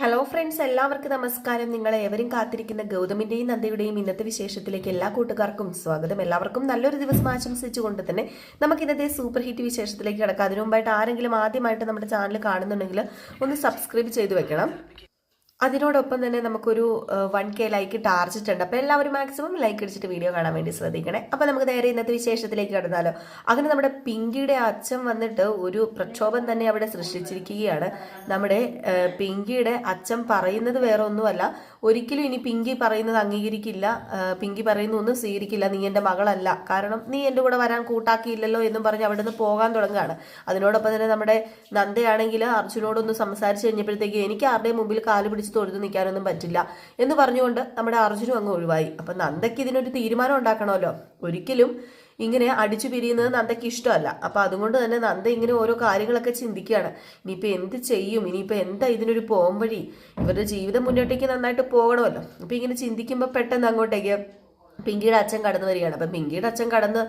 Hello friends എല്ലാവർക്കും നമസ്കാരം. നിങ്ങളെ ഏവരും കാത്തിരിക്കുന്ന ഗൗതമിന്റെയും നന്ദയുടെയും ഇന്നത്തെ വിശേഷത്തിലേക്ക് എല്ലാ കൂട്ടുകാർക്കും സ്വാഗതം. എല്ലാവർക്കും നല്ലൊരു ദിവസം ആശംസിച്ചുകൊണ്ട് തന്നെ നമുക്ക് ഇന്നത്തെ സൂപ്പർ ഹിറ്റ് വിശേഷത്തിലേക്ക് കിടക്കാം. അതിനു മുമ്പായിട്ട് ആരെങ്കിലും ആദ്യമായിട്ട് നമ്മുടെ ചാനൽ കാണുന്നുണ്ടെങ്കിൽ ഒന്ന് സബ്സ്ക്രൈബ് ചെയ്ത് വെക്കണം. അതിനോടൊപ്പം തന്നെ നമുക്കൊരു വൺ കെ ലൈക്ക് ടാർജറ്റ് ഉണ്ട്. അപ്പോൾ എല്ലാവരും മാക്സിമം ലൈക്ക് അടിച്ചിട്ട് വീഡിയോ കാണാൻ വേണ്ടി ശ്രദ്ധിക്കണേ. അപ്പോൾ നമുക്ക് നേരെ ഇന്നത്തെ വിശേഷത്തിലേക്ക് കടന്നാലോ. അങ്ങനെ നമ്മുടെ പിങ്കിയുടെ അച്ഛൻ വന്നിട്ട് ഒരു പ്രക്ഷോഭം തന്നെ അവിടെ സൃഷ്ടിച്ചിരിക്കുകയാണ്. നമ്മുടെ പിങ്കിയുടെ അച്ഛൻ പറയുന്നത് വേറെ ഒന്നുമല്ല ഒരിക്കലും ഇനി പിങ്കി പറയുന്നത് അംഗീകരിക്കില്ല. പിങ്കി പറയുന്ന ഒന്നും സ്വീകരിക്കില്ല. നീ എന്റെ മകളല്ല. കാരണം നീ എന്റെ കൂടെ വരാൻ കൂട്ടാക്കിയില്ലല്ലോ എന്നും പറഞ്ഞ് അവിടെ നിന്ന് പോകാൻ തുടങ്ങുകയാണ്. അതിനോടൊപ്പം തന്നെ നമ്മുടെ നന്ദയാണെങ്കിൽ അർജുനോടൊന്ന് സംസാരിച്ച് കഴിഞ്ഞപ്പോഴത്തേക്ക് എനിക്ക് ആരുടെയും മുമ്പിൽ കാൽ പിടിച്ച് തൊഴുതു നിൽക്കാനൊന്നും പറ്റില്ല എന്ന് പറഞ്ഞുകൊണ്ട് നമ്മുടെ അർജുനും അങ്ങ് ഒഴിവായി. അപ്പം നന്ദയ്ക്ക് ഇതിനൊരു തീരുമാനം ഉണ്ടാക്കണമല്ലോ. ഒരിക്കലും ഇങ്ങനെ അടിച്ചു പിരിയുന്നത് നന്ദയ്ക്ക് ഇഷ്ടമല്ല. അപ്പം അതുകൊണ്ട് തന്നെ നന്ദ ഇങ്ങനെ ഓരോ കാര്യങ്ങളൊക്കെ ചിന്തിക്കുകയാണ്. ഇനിയിപ്പോൾ എന്ത് ചെയ്യും? ഇനിയിപ്പോൾ എന്താ ഇതിനൊരു പോംവഴി? ഇവരുടെ ജീവിതം മുന്നോട്ടേക്ക് നന്നായിട്ട് പോകണമല്ലോ. അപ്പം ഇങ്ങനെ ചിന്തിക്കുമ്പോൾ പെട്ടെന്ന് അങ്ങോട്ടേക്ക് പിങ്കിയുടെ അച്ഛൻ കടന്നു വരികയാണ്. അപ്പം പിങ്കിയുടെ അച്ഛൻ കടന്ന്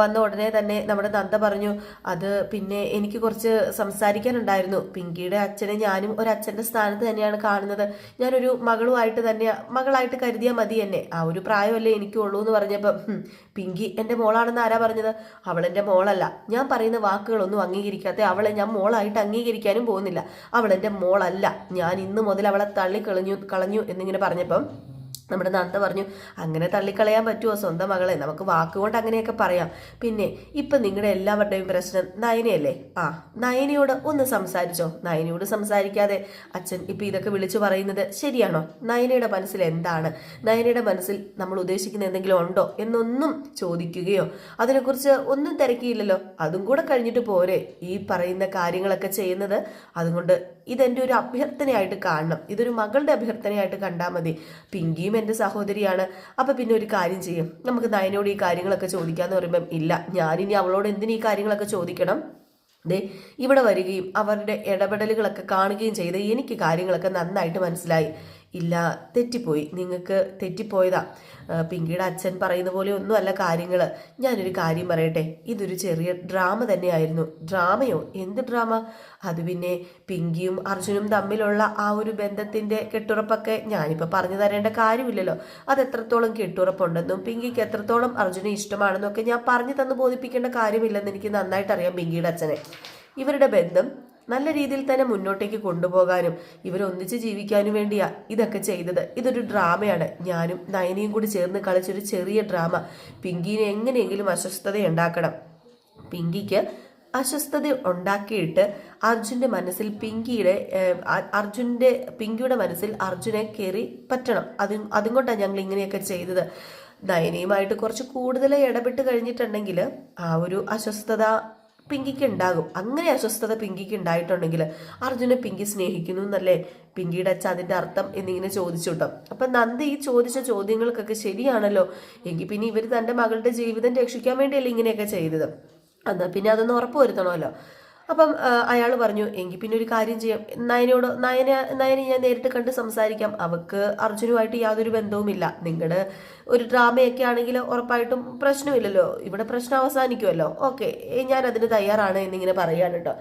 വന്ന ഉടനെ തന്നെ നമ്മുടെ നന്ദ പറഞ്ഞു അത് പിന്നെ എനിക്ക് കുറച്ച് സംസാരിക്കാനുണ്ടായിരുന്നു. പിങ്കിയുടെ അച്ഛനെ ഞാനും ഒരു അച്ഛന്റെ സ്ഥാനത്ത് തന്നെയാണ് കാണുന്നത്. ഞാനൊരു മകളുമായിട്ട് തന്നെ മകളായിട്ട് കരുതിയാൽ മതി എന്നെ. ആ ഒരു പ്രായമല്ലേ എനിക്കുള്ളൂ എന്ന് പറഞ്ഞപ്പം പിങ്കി എന്റെ മോളാണെന്ന് ആരാ പറഞ്ഞത്? അവളെന്റെ മോളല്ല. ഞാൻ പറയുന്ന വാക്കുകളൊന്നും അംഗീകരിക്കാത്ത അവളെ ഞാൻ മോളായിട്ട് അംഗീകരിക്കാനും പോകുന്നില്ല. അവളെന്റെ മോളല്ല. ഞാൻ ഇന്ന് മുതൽ അവളെ തള്ളിക്കളഞ്ഞു കളഞ്ഞു എന്നിങ്ങനെ പറഞ്ഞപ്പം നമ്മുടെ നന്ദ പറഞ്ഞു അങ്ങനെ തള്ളിക്കളയാൻ പറ്റുമോ സ്വന്തം മകളെ? നമുക്ക് വാക്കുകൊണ്ട് അങ്ങനെയൊക്കെ പറയാം. പിന്നെ ഇപ്പം നിങ്ങളുടെ എല്ലാവരുടെയും പ്രശ്നം നയനയല്ലേ? ആ നയനയോട് ഒന്ന് സംസാരിച്ചോ? നയനയോട് സംസാരിക്കാതെ അച്ഛൻ ഇപ്പം ഇതൊക്കെ വിളിച്ചു പറയുന്നത് ശരിയാണോ? നയനയുടെ മനസ്സിൽ എന്താണ്? നയനയുടെ മനസ്സിൽ നമ്മൾ ഉദ്ദേശിക്കുന്ന എന്തെങ്കിലും ഉണ്ടോ എന്നൊന്നും ചോദിക്കുകയോ അതിനെക്കുറിച്ച് ഒന്നും തിരക്കിയില്ലല്ലോ. അതും കൂടെ കഴിഞ്ഞിട്ട് പോരെ. ഈ പറയുന്ന കാര്യങ്ങളൊക്കെ ചെയ്യുന്നത് അതുകൊണ്ട് ഇതെന്റെ ഒരു അഭ്യർത്ഥനയായിട്ട് കാണണം. ഇതൊരു മകളുടെ അഭ്യർത്ഥനയായിട്ട് കണ്ടാൽ മതി. പിങ്കിയും എന്റെ സഹോദരിയാണ്. അപ്പോൾ പിന്നെ ഒരു കാര്യം ചെയ്യും. നമുക്ക് നയനോട് ഈ കാര്യങ്ങളൊക്കെ ചോദിക്കാന്ന് പറയുമ്പം ഇല്ല ഞാനിനി അവളോട് എന്തിനു ഈ കാര്യങ്ങളൊക്കെ ചോദിക്കണം? ദേ ഇവിടെ വരികയും അവരുടെ ഇടപെടലുകളൊക്കെ കാണുകയും ചെയ്ത് എനിക്ക് കാര്യങ്ങളൊക്കെ നന്നായിട്ട് മനസ്സിലായി. ഇല്ല തെറ്റിപ്പോയി. നിങ്ങൾക്ക് തെറ്റിപ്പോയതാ. പിങ്കിയുടെ അച്ഛൻ പറയുന്ന പോലെ ഒന്നുമല്ല കാര്യങ്ങൾ ഞാനൊരു കാര്യം പറയട്ടെ. ഇതൊരു ചെറിയ ഡ്രാമ തന്നെയായിരുന്നു. ഡ്രാമയോ? എന്ത് ഡ്രാമ? അത് പിന്നെ പിങ്കിയും അർജുനും തമ്മിലുള്ള ആ ഒരു ബന്ധത്തിന്റെ കെട്ടുറപ്പൊക്കെ ഞാനിപ്പോൾ പറഞ്ഞു തരേണ്ട കാര്യമില്ലല്ലോ. അത് എത്രത്തോളം കെട്ടുറപ്പുണ്ടെന്നും പിങ്കിക്ക് എത്രത്തോളം അർജുനെ ഇഷ്ടമാണെന്നൊക്കെ ഞാൻ പറഞ്ഞു തന്നു ബോധിപ്പിക്കേണ്ട കാര്യമില്ലെന്ന് എനിക്ക് നന്നായിട്ട് അറിയാം പിങ്കിയുടെ അച്ഛനെ. ഇവരുടെ ബന്ധം നല്ല രീതിയിൽ തന്നെ മുന്നോട്ടേക്ക് കൊണ്ടുപോകാനും ഇവരൊന്നിച്ച് ജീവിക്കാനും വേണ്ടിയാ ഇതൊക്കെ ചെയ്തത്. ഇതൊരു ഡ്രാമയാണ്. ഞാനും നയനിയും കൂടി ചേർന്ന് കളിച്ചൊരു ചെറിയ ഡ്രാമ. പിങ്കിനെ എങ്ങനെയെങ്കിലും അസ്വസ്ഥത ഉണ്ടാക്കണം. പിങ്കിക്ക് അസ്വസ്ഥത ഉണ്ടാക്കിയിട്ട് അർജുന്റെ മനസ്സിൽ പിങ്കിയുടെ അർജുന്റെ പിങ്കിയുടെ മനസ്സിൽ അർജുനെ കയറി പറ്റണം. അതും അതും കൊണ്ടാണ് ഞങ്ങൾ ഇങ്ങനെയൊക്കെ ചെയ്തത്. നയനയുമായിട്ട് കുറച്ച് കൂടുതൽ ഇടപെട്ട് കഴിഞ്ഞിട്ടുണ്ടെങ്കിൽ ആ ഒരു അസ്വസ്ഥത പിങ്കിക്ക് ഉണ്ടാകും. അങ്ങനെ അസ്വസ്ഥത പിങ്കിക്ക് ഉണ്ടായിട്ടുണ്ടെങ്കിൽ അർജുനെ പിങ്കി സ്നേഹിക്കുന്നു എന്നല്ലേ? പിങ്കിയുടെ അച്ഛൻ അതിന്റെ അർത്ഥം എന്നിങ്ങനെ ചോദിച്ചു കേട്ടോ. അപ്പം നന്ദി ഈ ചോദിച്ച ചോദ്യങ്ങൾക്കൊക്കെ ശരിയാണല്ലോ. എങ്കിൽ പിന്നെ ഇവർ തന്റെ മകളുടെ ജീവിതം രക്ഷിക്കാൻ വേണ്ടിയല്ലേ ഇങ്ങനെയൊക്കെ ചെയ്തത്? എന്നാൽ പിന്നെ അതൊന്ന് ഉറപ്പ് വരുത്തണമല്ലോ. അപ്പം അയാൾ പറഞ്ഞു എങ്കിൽ പിന്നെ ഒരു കാര്യം ചെയ്യാം. നയനയോട് നയന നയനെ ഞാൻ നേരിട്ട് കണ്ട് സംസാരിക്കാം. അവക്ക് അർജുനുമായിട്ട് യാതൊരു ബന്ധവുമില്ല. നിങ്ങളുടെ ഒരു ഡ്രാമയൊക്കെ ആണെങ്കിൽ ഉറപ്പായിട്ടും പ്രശ്നമില്ലല്ലോ. ഇവിടെ പ്രശ്നം അവസാനിക്കുമല്ലോ ഓക്കെ ഞാൻ അതിന് തയ്യാറാണ് എന്നിങ്ങനെ പറയുകയാണ് കേട്ടോ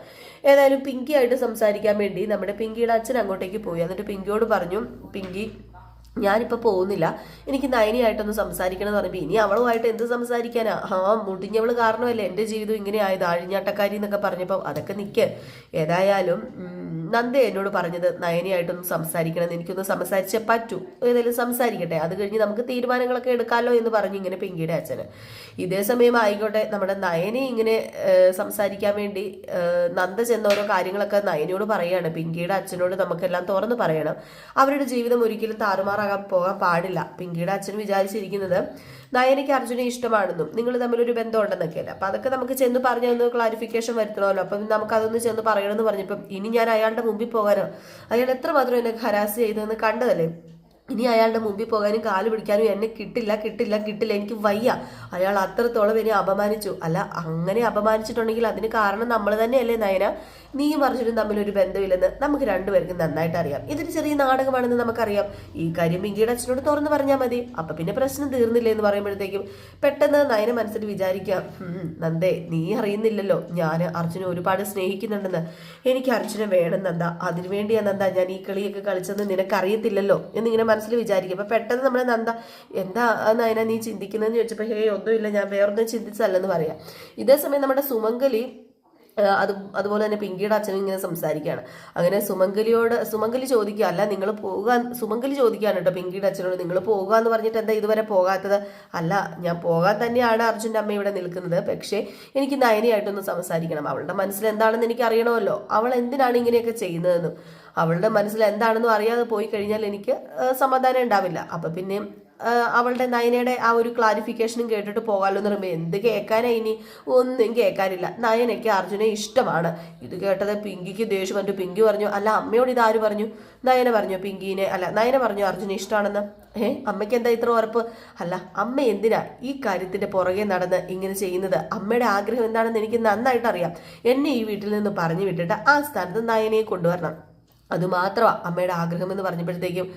ഏതായാലും പിങ്കിയായിട്ട് സംസാരിക്കാൻ വേണ്ടി നമ്മുടെ പിങ്കിയുടെ അച്ഛൻ അങ്ങോട്ടേക്ക് പോയി. എന്നിട്ട് പിങ്കിയോട് പറഞ്ഞു പിങ്കി ഞാനിപ്പോൾ പോകുന്നില്ല. എനിക്ക് നയനിയായിട്ടൊന്ന് സംസാരിക്കണം എന്ന് പറയുമ്പോൾ ഇനി അവളുമായിട്ട് എന്ത് സംസാരിക്കാനാ? ആ മുടിഞ്ഞവൾ കാരണമല്ലേ എന്റെ ജീവിതം ഇങ്ങനെ ആയത്? ആഴിഞ്ഞാട്ടക്കാരി എന്നൊക്കെ പറഞ്ഞപ്പോൾ അതൊക്കെ നിൽക്ക് ഏതായാലും നന്ദ എന്നോട് പറഞ്ഞത് നയനിയായിട്ടൊന്ന് സംസാരിക്കണം എനിക്കൊന്ന് സംസാരിച്ചേ പറ്റൂ. ഏതായാലും സംസാരിക്കട്ടെ. അത് കഴിഞ്ഞ് നമുക്ക് തീരുമാനങ്ങളൊക്കെ എടുക്കാമല്ലോ എന്ന് പറഞ്ഞു ഇങ്ങനെ പിങ്കിയുടെ അച്ഛന്. ഇതേ സമയം ആയിക്കോട്ടെ നമ്മുടെ നയനെ ഇങ്ങനെ സംസാരിക്കാൻ വേണ്ടി നന്ദ ചെന്ന ഓരോ കാര്യങ്ങളൊക്കെ നയനയോട് പറയാണ്. പിങ്കിയുടെ അച്ഛനോട് നമുക്കെല്ലാം തുറന്ന് പറയണം. അവരുടെ ജീവിതം ഒരിക്കലും താറുമാറാകാൻ പോകാൻ പാടില്ല. പിങ്കിയുടെ അച്ഛൻ വിചാരിച്ചിരിക്കുന്നത് നയനയ്ക്ക് അർജുനെ ഇഷ്ടമാണെന്നും നിങ്ങൾ തമ്മിലൊരു ബന്ധം ഉണ്ടെന്നൊക്കെയല്ലേ അപ്പൊ അതൊക്കെ നമുക്ക് ചെന്ന് പറഞ്ഞു ഒന്ന് ക്ലാരിഫിക്കേഷൻ വരുത്തണമല്ലോ. അപ്പം നമുക്ക് അതൊന്ന് ചെന്ന് പറയണമെന്ന് പറഞ്ഞപ്പം ഇനി ഞാൻ അയാളുടെ മുമ്പിൽ പോകാനോ? അയാൾ എത്രമാത്രം എന്നെ ഹരാസ് ചെയ്തതെന്ന് കണ്ടതല്ലേ? ഇനി അയാളുടെ മുമ്പിൽ പോകാനും കാൽ പിടിക്കാനും എന്നെ കിട്ടില്ല കിട്ടില്ല കിട്ടില്ല. എനിക്ക് വയ്യ. അയാൾ അത്രത്തോളം എന്നെ അപമാനിച്ചു. അല്ല അങ്ങനെ അപമാനിച്ചിട്ടുണ്ടെങ്കിൽ അതിന് കാരണം നമ്മൾ തന്നെയല്ലേ നയന? നീയും അർജുനും തമ്മിൽ ഒരു ബന്ധമില്ലെന്ന് നമുക്ക് രണ്ടുപേർക്കും നന്നായിട്ട് അറിയാം. ഇതൊരു ചെറിയ നാടകമാണെന്ന് നമുക്കറിയാം. ഈ കാര്യം പിങ്കിയുടെ അച്ഛനോട് തുറന്നു പറഞ്ഞാൽ മതി. അപ്പൊ പിന്നെ പ്രശ്നം തീർന്നില്ലേ എന്ന് പറയുമ്പോഴത്തേക്കും പെട്ടെന്ന് നയന മനസ്സിൽ വിചാരിക്കാം നന്ദേ നീ അറിയുന്നില്ലല്ലോ. ഞാൻ അർജുനെ ഒരുപാട് സ്നേഹിക്കുന്നുണ്ടെന്ന്. എനിക്ക് അർജുനെ വേണം നന്ദ. അതിനുവേണ്ടിയാ നന്ദ ഞാൻ ഈ കളിയൊക്കെ കളിച്ചെന്ന് നിനക്കറിയത്തില്ലല്ലോ. എന്നിങ്ങനെ മനസ്സിൽ വിചാരിക്കും. അപ്പൊ പെട്ടെന്ന് നമ്മൾ നന്ദ എന്താ നയന നീ ചിന്തിക്കുന്നതെന്ന് ചോദിച്ചപ്പോൾ ഹേ ഒന്നുമില്ല ഞാൻ വേറൊന്നും ചിന്തിച്ചല്ലെന്ന് പറയാം. ഇതേ സമയം നമ്മുടെ സുമംഗലി അത് അതുപോലെ തന്നെ പിങ്കിയുടെ അച്ഛനും ഇങ്ങനെ സംസാരിക്കുകയാണ്. അങ്ങനെ സുമംഗലിയോട് സുമംഗലി ചോദിക്കുക അല്ല നിങ്ങൾ പോകാൻ സുമംഗലി ചോദിക്കുകയാണ് കേട്ടോ പിങ്കിയുടെ അച്ഛനോട് നിങ്ങൾ പോകുക എന്ന് പറഞ്ഞിട്ട് എന്താ ഇതുവരെ പോകാത്തത്? അല്ല ഞാൻ പോകാൻ തന്നെയാണ് അർജുന്റെ അമ്മ ഇവിടെ നിൽക്കുന്നത്. പക്ഷേ എനിക്ക് നയനയായിട്ടൊന്ന് സംസാരിക്കണം. അവളുടെ മനസ്സിൽ എന്താണെന്ന് എനിക്ക് അറിയണമല്ലോ. അവൾ എന്തിനാണ് ഇങ്ങനെയൊക്കെ ചെയ്യുന്നതെന്നും. അവളുടെ മനസ്സിൽ എന്താണെന്നും അറിയാതെ പോയി കഴിഞ്ഞാൽ എനിക്ക് സമാധാനം ഉണ്ടാവില്ല. അപ്പം പിന്നെ അവളുടെ നയനയുടെ ആ ഒരു ക്ലാരിഫിക്കേഷനും കേട്ടിട്ട് പോകാമല്ലോ എന്ന് പറയുമ്പോൾ എന്ത് കേൾക്കാനാ ഇനി? ഒന്നും കേൾക്കാനില്ല. നയനയ്ക്ക് അർജുനെ ഇഷ്ടമാണ്. ഇത് കേട്ടത് പിങ്കിക്ക് ദേഷ്യം പറഞ്ഞു പിങ്കി പറഞ്ഞു അല്ല അമ്മയോട് ഇതാര് പറഞ്ഞു? നയന പറഞ്ഞു പിങ്കിനെ. അല്ല നയന പറഞ്ഞു അർജുനെ ഇഷ്ടമാണെന്ന് ഏ അമ്മയ്ക്ക് എന്താ ഇത്ര ഉറപ്പ്? അല്ല അമ്മ എന്തിനാ ഈ കാര്യത്തിന്റെ പുറകെ നടന്ന് ഇങ്ങനെ ചെയ്യുന്നത്? അമ്മയുടെ ആഗ്രഹം എന്താണെന്ന് എനിക്ക് നന്നായിട്ട് അറിയാം. എന്നെ ഈ വീട്ടിൽ നിന്ന് പറഞ്ഞു വിട്ടിട്ട് ആ സ്ഥാനത്ത് നയനയെ കൊണ്ടുവരണം. അതുമാത്രമാണ് അമ്മയുടെ ആഗ്രഹം എന്ന് പറഞ്ഞപ്പോഴത്തേക്കും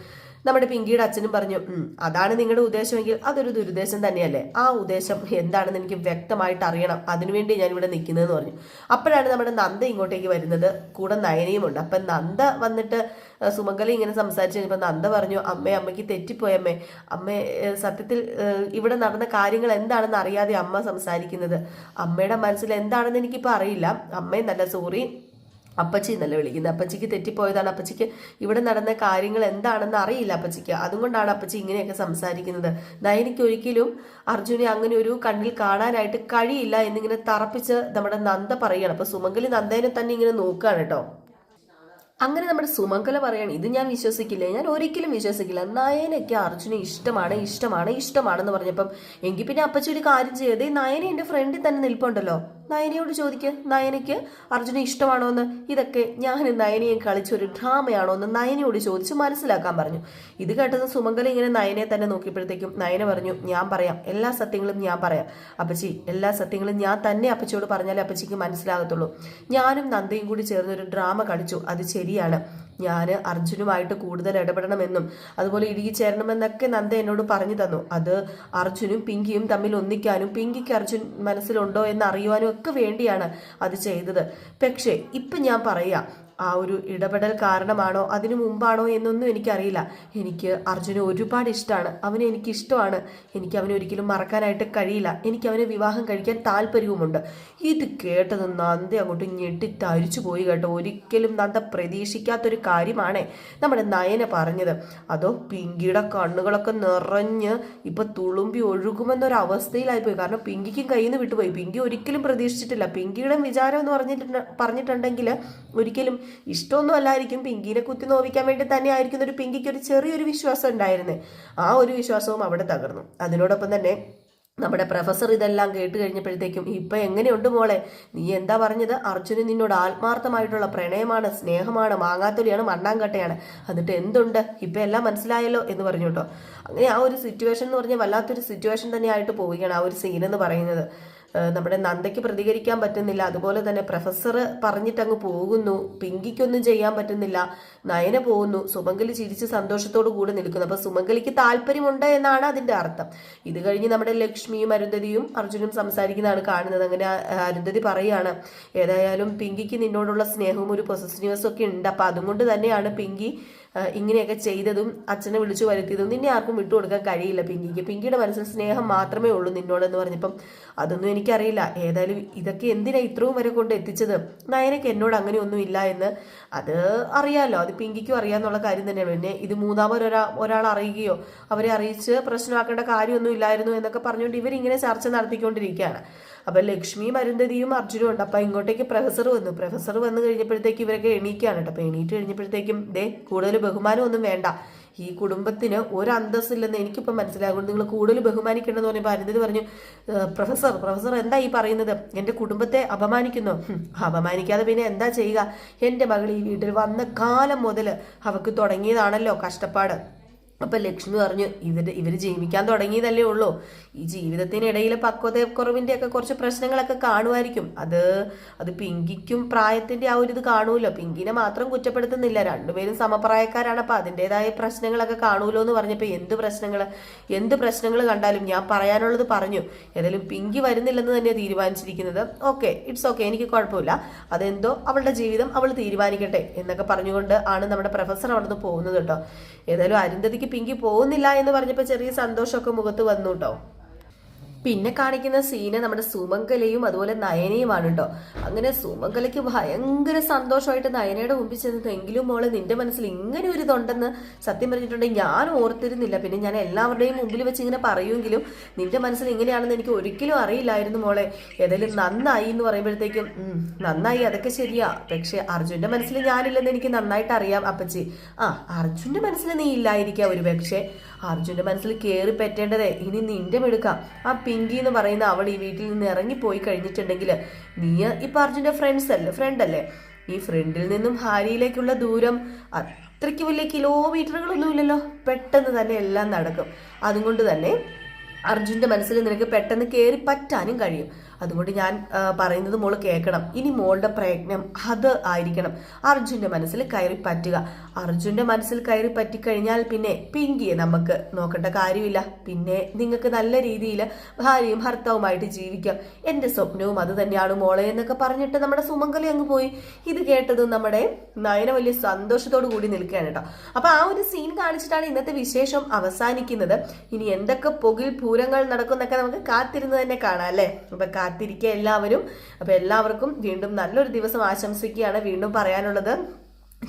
നമ്മുടെ പിങ്കിയുടെ അച്ഛനും പറഞ്ഞു അതാണ് നിങ്ങളുടെ ഉദ്ദേശമെങ്കിൽ അതൊരു ദുരുദ്ദേശം തന്നെയല്ലേ? ആ ഉദ്ദേശം എന്താണെന്ന് എനിക്ക് വ്യക്തമായിട്ട് അറിയണം. അതിനുവേണ്ടി ഞാൻ ഇവിടെ നിൽക്കുന്നതെന്ന് പറഞ്ഞു. അപ്പോഴാണ് നമ്മുടെ നന്ദ ഇങ്ങോട്ടേക്ക് വരുന്നത്. കൂടെ നയനയുമുണ്ട് അപ്പം നന്ദ വന്നിട്ട് സുമംഗലി ഇങ്ങനെ സംസാരിച്ചു കഴിഞ്ഞപ്പോൾ നന്ദ പറഞ്ഞു അമ്മേ അമ്മയ്ക്ക് തെറ്റിപ്പോയമ്മേ അമ്മേ. അമ്മേ സത്യത്തിൽ ഇവിടെ നടന്ന കാര്യങ്ങൾ എന്താണെന്ന് അറിയാതെ അമ്മ സംസാരിക്കുന്നത്. അമ്മയുടെ മനസ്സിൽ എന്താണെന്ന് എനിക്കിപ്പോൾ അറിയില്ല. അമ്മേ നല്ല സോറി. അപ്പച്ചി എന്നല്ല വിളിക്കുന്നത്? അപ്പച്ചിക്ക് തെറ്റിപ്പോയതാണ്. അപ്പച്ചിക്ക് ഇവിടെ നടന്ന കാര്യങ്ങൾ എന്താണെന്ന് അറിയില്ല അപ്പച്ചിക്ക്. അതുകൊണ്ടാണ് അപ്പച്ചി ഇങ്ങനെയൊക്കെ സംസാരിക്കുന്നത്. നയനിക്ക് ഒരിക്കലും അർജുനെ അങ്ങനെ ഒരു കണ്ണിൽ കാണാനായിട്ട് കഴിയില്ല എന്നിങ്ങനെ തറപ്പിച്ച് നമ്മുടെ നന്ദ പറയുകയാണ്. അപ്പൊ സുമംഗലി നന്ദേനെ തന്നെ ഇങ്ങനെ നോക്കുകയാണ് കേട്ടോ. അങ്ങനെ നമ്മുടെ സുമംഗല പറയാണ് ഇത് ഞാൻ വിശ്വസിക്കില്ല. ഞാൻ ഒരിക്കലും വിശ്വസിക്കില്ല. നയനയ്ക്ക് അർജുനെ ഇഷ്ടമാണ് ഇഷ്ടമാണ് ഇഷ്ടമാണെന്ന് പറഞ്ഞപ്പം എങ്കിൽ പിന്നെ അപ്പച്ചി ഒരു കാര്യം ചെയ്തേ നയന എന്റെ ഫ്രണ്ടിൽ തന്നെ നിൽപ്പുണ്ടല്ലോ. നയനയോട് ചോദിക്ക് നയനയ്ക്ക് അർജുനെ ഇഷ്ടമാണോ എന്ന്. ഇതൊക്കെ ഞാൻ നയനയും കളിച്ചൊരു ഡ്രാമയാണോ എന്ന് നയനയോട് ചോദിച്ച് മനസ്സിലാക്കാൻ പറഞ്ഞു. ഇത് കേട്ടത് സുമംഗല ഇങ്ങനെ നയനെ തന്നെ നോക്കിയപ്പോഴത്തേക്കും നയന പറഞ്ഞു ഞാൻ പറയാം എല്ലാ സത്യങ്ങളും ഞാൻ പറയാം. അപ്പച്ചി എല്ലാ സത്യങ്ങളും ഞാൻ തന്നെ അപ്പച്ചിയോട് പറഞ്ഞാലേ അപ്പച്ചിക്ക് മനസ്സിലാകത്തുള്ളൂ. ഞാനും നന്ദയും കൂടി ചേർന്ന് ഒരു ഡ്രാമ കളിച്ചു അത് ശരിയാണ്. ഞാൻ അർജുനുമായിട്ട് കൂടുതൽ ഇടപെടണമെന്നും അതുപോലെ ഇടുകി ചേരണമെന്നൊക്കെ നന്ദ എന്നോട് പറഞ്ഞു തന്നു. അത് അർജുനും പിങ്കിയും തമ്മിൽ ഒന്നിക്കാനും പിങ്കിക്ക് അർജുൻ മനസ്സിലുണ്ടോ എന്ന് അറിയുവാനും ഒക്കെ വേണ്ടിയാണ് അത് ചെയ്തത്. പക്ഷേ ഇപ്പം ഞാൻ പറയാം ആ ഒരു ഇടപെടൽ കാരണമാണോ? അതിനു മുമ്പാണോ എന്നൊന്നും എനിക്കറിയില്ല. എനിക്ക് അർജുനെ ഒരുപാട് ഇഷ്ടമാണ് അവനെ എനിക്ക് ഇഷ്ടമാണ് എനിക്ക് അവനെ ഒരിക്കലും മറക്കാനായിട്ട് കഴിയില്ല. എനിക്ക് അവനെ വിവാഹം കഴിക്കാൻ താല്പര്യവുമുണ്ട്. ഇത് കേട്ടത് നന്ദ അങ്ങോട്ട് ഞെട്ടി തരിച്ചു പോയി കേട്ടോ. ഒരിക്കലും നന്ദ പ്രതീക്ഷിക്കാത്തൊരു കാര്യമാണേ. നമ്മുടെ നയന പറഞ്ഞത്. അതോ പിങ്കിയുടെ കണ്ണുകളൊക്കെ നിറഞ്ഞ് ഇപ്പൊ തുളുമ്പി ഒഴുകുമെന്നൊരവസ്ഥയിലായിപ്പോയി കാരണം പിങ്കിക്കും കയ്യിൽ നിന്ന് വിട്ടുപോയി. പിങ്കി ഒരിക്കലും പ്രതീക്ഷിച്ചിട്ടില്ല. പിങ്കിയുടെ വിചാരം എന്ന് പറഞ്ഞിട്ടുണ്ട് പറഞ്ഞിട്ടുണ്ടെങ്കിൽ ഒരിക്കലും ഇഷ്ടമൊന്നും അല്ലായിരിക്കും പിങ്കിനെ കുത്തി നോവിക്കാൻ വേണ്ടി തന്നെ ആയിരിക്കുന്ന ഒരു പിങ്കിക്ക് ഒരു ചെറിയൊരു വിശ്വാസം ഉണ്ടായിരുന്നേ. ആ ഒരു വിശ്വാസവും അവിടെ തകർന്നു. അതിനോടൊപ്പം തന്നെ നമ്മുടെ പ്രൊഫസർ ഇതെല്ലാം കേട്ട് കഴിഞ്ഞപ്പോഴത്തേക്കും ഇപ്പൊ എങ്ങനെയുണ്ട് മോളെ? നീ എന്താ പറഞ്ഞത്? അർജുന് നിന്നോട് ആത്മാർത്ഥമായിട്ടുള്ള പ്രണയമാണ് സ്നേഹമാണ് മാങ്ങാത്തൊലിയാണ് മണ്ണാങ്കട്ടയാണ്. എന്നിട്ട് എന്തുണ്ട്? ഇപ്പൊ എല്ലാം മനസ്സിലായല്ലോ? എന്ന് പറഞ്ഞു കേട്ടോ. അങ്ങനെ ആ ഒരു സിറ്റുവേഷൻ എന്ന് പറഞ്ഞാൽ വല്ലാത്തൊരു സിറ്റുവേഷൻ തന്നെയായിട്ട് പോവുകയാണ് ആ ഒരു സീൻ എന്ന് പറയുന്നത്. നമ്മുടെ നന്ദയ്ക്ക് പ്രതികരിക്കാൻ പറ്റുന്നില്ല. അതുപോലെ തന്നെ പ്രൊഫസർ പറഞ്ഞിട്ടങ്ങ് പോകുന്നു. പിങ്കിക്കൊന്നും ചെയ്യാൻ പറ്റുന്നില്ല. നയന പോകുന്നു. സുമംഗലി ചിരിച്ച് സന്തോഷത്തോടു കൂടി നിൽക്കുന്നു. അപ്പൊ സുമംഗലിക്ക് താല്പര്യമുണ്ട് എന്നാണ് അതിന്റെ അർത്ഥം. ഇത് കഴിഞ്ഞ് നമ്മുടെ ലക്ഷ്മിയും അരുന്ധതിയും അർജുനും സംസാരിക്കുന്നതാണ് കാണുന്നത്. അങ്ങനെ അരുന്ധതി പറയാണ് ഏതായാലും പിങ്കിക്ക് നിന്നോടുള്ള സ്നേഹവും ഒരു പൊസസീവ്നെസ്സും ഒക്കെ ഉണ്ട്. അപ്പൊ അതുകൊണ്ട് തന്നെയാണ് പിങ്കി ഇങ്ങനെയൊക്കെ ചെയ്തതും അച്ഛനെ വിളിച്ചു വരുത്തിയതും നിന്നെ ആർക്കും വിട്ടുകൊടുക്കാൻ കഴിയില്ല പിങ്കിക്ക്. പിങ്കിയുടെ മനസ്സിൽ സ്നേഹം മാത്രമേ ഉള്ളൂ നിന്നോടെന്ന് പറഞ്ഞപ്പം അതൊന്നും എനിക്കറിയില്ല. ഏതായാലും ഇതൊക്കെ എന്തിനാ ഇത്രയും വരെ കൊണ്ട് എത്തിച്ചത്? നയനക്ക് എന്നോട് അങ്ങനെ ഒന്നും ഇല്ല എന്ന് അത് അറിയാമല്ലോ അത് പിങ്കിക്കും അറിയാന്നുള്ള കാര്യം തന്നെയാണ് പിന്നെ ഇത് മൂന്നാമതൊരാ ഒരാൾ അറിയുകയോ അവരെ അറിയിച്ച് പ്രശ്നമാക്കേണ്ട കാര്യമൊന്നും ഇല്ലായിരുന്നു എന്നൊക്കെ പറഞ്ഞുകൊണ്ട് ഇവരിങ്ങനെ ചർച്ച നടത്തിക്കൊണ്ടിരിക്കുകയാണ്. അപ്പൊ ലക്ഷ്മിയും അരുന്ധതിയും അർജുനും ഉണ്ട്. അപ്പൊ ഇങ്ങോട്ടേക്ക് പ്രൊഫസർ വന്നു. പ്രൊഫസർ വന്നു കഴിഞ്ഞപ്പോഴത്തേക്ക് ഇവരൊക്കെ എണീക്കുകയാണ് കേട്ടോ. അപ്പൊ എണീറ്റ് കഴിഞ്ഞപ്പോഴത്തേക്കും ദേ കൂടുതൽ ബഹുമാനം ഒന്നും വേണ്ട. ഈ കുടുംബത്തിന് ഒരു അന്തസ്സില്ലെന്ന് എനിക്കിപ്പോൾ മനസ്സിലാകും. നിങ്ങൾ കൂടുതൽ ബഹുമാനിക്കണമെന്ന് പറയുമ്പോൾ അരുന്ധതി പറഞ്ഞു പ്രൊഫസർ പ്രൊഫസർ എന്താ ഈ പറയുന്നത്? എന്റെ കുടുംബത്തെ അപമാനിക്കുന്നു. അപമാനിക്കാതെ പിന്നെ എന്താ ചെയ്യുക? എന്റെ മകൾ ഈ വീട്ടിൽ വന്ന കാലം മുതൽ അവക്ക് തുടങ്ങിയതാണല്ലോ കഷ്ടപ്പാട്. അപ്പൊ ലക്ഷ്മി പറഞ്ഞു ഇവർ ഇവർ ജീവിക്കാൻ തുടങ്ങിയതല്ലേ ഉള്ളൂ. ഈ ജീവിതത്തിനിടയിൽ പക്വതക്കുറവിന്റെ ഒക്കെ കുറച്ച് പ്രശ്നങ്ങളൊക്കെ കാണുമായിരിക്കും. അത് അത് പിങ്കിക്കും പ്രായത്തിന്റെ ആ ഒരു ഇത് കാണുമല്ലോ പിങ്കിനെ മാത്രം കുറ്റപ്പെടുത്തുന്നില്ല. രണ്ടുപേരും സമപ്രായക്കാരാണ്. അപ്പൊ അതിന്റെതായ പ്രശ്നങ്ങളൊക്കെ കാണൂലോ എന്ന് പറഞ്ഞപ്പോൾ എന്ത് പ്രശ്നങ്ങൾ എന്ത് പ്രശ്നങ്ങൾ കണ്ടാലും ഞാൻ പറയാനുള്ളത് പറഞ്ഞു. ഏതായാലും പിങ്കി വരുന്നില്ലെന്ന് തന്നെ തീരുമാനിച്ചിരിക്കുന്നത്. ഓക്കെ ഇറ്റ്സ് ഓക്കെ എനിക്ക് കുഴപ്പമില്ല. അതെന്തോ അവളുടെ ജീവിതം അവൾ തീരുമാനിക്കട്ടെ എന്നൊക്കെ പറഞ്ഞുകൊണ്ട് ആണ് നമ്മുടെ പ്രൊഫസർ അവിടെ നിന്ന് പോകുന്നത് കേട്ടോ. ഏതായാലും അരുന്ധതിക്ക് പിങ്കി പോകുന്നില്ല എന്ന് പറഞ്ഞപ്പോൾ ചെറിയ സന്തോഷമൊക്കെ മുഖത്ത് വന്നു കേട്ടോ. പിന്നെ കാണിക്കുന്ന സീന് നമ്മുടെ സുമംഗലയും അതുപോലെ നയനയുമാണ് കേട്ടോ അങ്ങനെ സുമംഗലയ്ക്ക് ഭയങ്കര സന്തോഷമായിട്ട് നയനയുടെ മുമ്പിൽ ചെന്നത് എങ്കിലും മോളെ നിന്റെ മനസ്സിൽ ഇങ്ങനെ ഒരു ഇതുണ്ടെന്ന് സത്യം പറഞ്ഞിട്ടുണ്ടെങ്കിൽ ഞാൻ ഓർത്തിരുന്നില്ല. പിന്നെ ഞാൻ എല്ലാവരുടെയും മുമ്പിൽ വെച്ച് ഇങ്ങനെ പറയുമെങ്കിലും നിന്റെ മനസ്സിൽ ഇങ്ങനെയാണെന്ന് എനിക്ക് ഒരിക്കലും അറിയില്ലായിരുന്നു മോളെ. ഏതായാലും നന്നായി എന്ന് പറയുമ്പോഴത്തേക്കും നന്നായി അതൊക്കെ ശരിയാ. പക്ഷെ അർജുന്റെ മനസ്സിൽ ഞാനില്ലെന്ന് എനിക്ക് നന്നായിട്ട് അറിയാം അപ്പച്ചി. ആ അർജുന്റെ മനസ്സിൽ നീ ഇല്ലായിരിക്കാം ഒരു പക്ഷേ അർജുന്റെ മനസ്സിൽ കയറി പറ്റേണ്ടതേ. ഇനി നിന്റെ മിടുക്കാം. ആ പിങ്കി എന്ന് പറയുന്ന അവൾ ഈ വീട്ടിൽ നിന്ന് ഇറങ്ങിപ്പോയി കഴിഞ്ഞിട്ടുണ്ടെങ്കിൽ നീ ഇപ്പൊ അർജുന്റെ ഫ്രണ്ട്സ് അല്ലേ? ഫ്രണ്ട് അല്ലേ? ഈ ഫ്രണ്ടിൽ നിന്നും ഹാരിയിലേക്കുള്ള ദൂരം അത്രയ്ക്ക് വലിയ കിലോമീറ്ററുകളൊന്നുമില്ലല്ലോ പെട്ടെന്ന് തന്നെ എല്ലാം നടക്കും. അതുകൊണ്ട് തന്നെ അർജുന്റെ മനസ്സിൽ നിനക്ക് പെട്ടെന്ന് കയറി പറ്റാനും കഴിയും. അതുകൊണ്ട് ഞാൻ പറയുന്നത് മോൾ കേൾക്കണം. ഇനി മോളുടെ പ്രയത്നം അത് ആയിരിക്കണം. അർജുന്റെ മനസ്സിൽ കയറി പറ്റുക. അർജുന്റെ മനസ്സിൽ കയറി പറ്റിക്കഴിഞ്ഞാൽ പിന്നെ പിങ്കിയെ നമുക്ക് നോക്കേണ്ട കാര്യമില്ല. പിന്നെ നിങ്ങൾക്ക് നല്ല രീതിയിൽ ഭാര്യയും ഭർത്താവുമായിട്ട് ജീവിക്കാം. എന്റെ സ്വപ്നവും അത് തന്നെയാണ് മോളെ എന്നൊക്കെ പറഞ്ഞിട്ട് നമ്മുടെ സുമംഗലി അങ്ങ് പോയി. ഇത് കേട്ടതും നമ്മുടെ നയന വലിയ സന്തോഷത്തോടു കൂടി നിൽക്കുകയാണ് കേട്ടോ. അപ്പൊ ആ ഒരു സീൻ കാണിച്ചിട്ടാണ് ഇന്നത്തെ വിശേഷം അവസാനിക്കുന്നത്. ഇനി എന്തൊക്കെ പുകിൽ പൂരങ്ങൾ നടക്കുന്നൊക്കെ നമുക്ക് കാത്തിരുന്ന് തന്നെ കാണാം അല്ലേ? അപ്പൊ കാത്തിരിക്കുക എല്ലാവരും. അപ്പൊ എല്ലാവർക്കും വീണ്ടും നല്ലൊരു ദിവസം ആശംസിക്കുകയാണ് വീണ്ടും പറയാനുള്ളത്.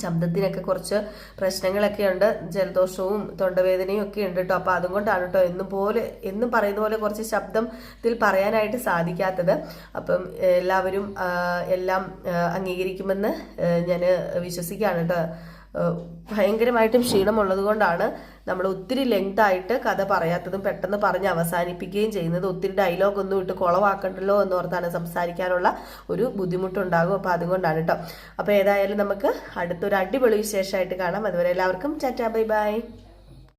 ശബ്ദത്തിനൊക്കെ കുറച്ച് പ്രശ്നങ്ങളൊക്കെ ഉണ്ട്. ജലദോഷവും തൊണ്ടവേദനയും ഒക്കെ ഉണ്ട് കേട്ടോ അപ്പോൾ അതുകൊണ്ടാണ് കേട്ടോ എന്നും പോലെ എന്നും പറയുന്ന പോലെ കുറച്ച് ശബ്ദത്തിൽ പറയാനായിട്ട് സാധിക്കാത്തത്. അപ്പം എല്ലാവരും എല്ലാം അംഗീകരിക്കുമെന്ന് ഞാൻ വിശ്വസിക്കുകയാണ് കേട്ടോ ഭയങ്കരമായിട്ടും ക്ഷീണമുള്ളത് കൊണ്ടാണ് നമ്മൾ ഒത്തിരി ലെങ്ത് ആയിട്ട് കഥ പറയാത്തതും പെട്ടെന്ന് പറഞ്ഞ് അവസാനിപ്പിക്കുകയും ചെയ്യുന്നത്. ഒത്തിരി ഡയലോഗ് ഒന്നും ഇട്ട് കുളവാക്കണ്ടല്ലോ എന്ന് ഓർത്താണ് സംസാരിക്കാനുള്ള ഒരു ബുദ്ധിമുട്ടുണ്ടാകും. അപ്പോൾ അതുകൊണ്ടാണ് കേട്ടോ അപ്പോൾ ഏതായാലും നമുക്ക് അടുത്തൊരു അടിപൊളി വിശേഷമായിട്ട് കാണാം. അതുവരെ എല്ലാവർക്കും ചാറ്റാ ബൈ ബൈ.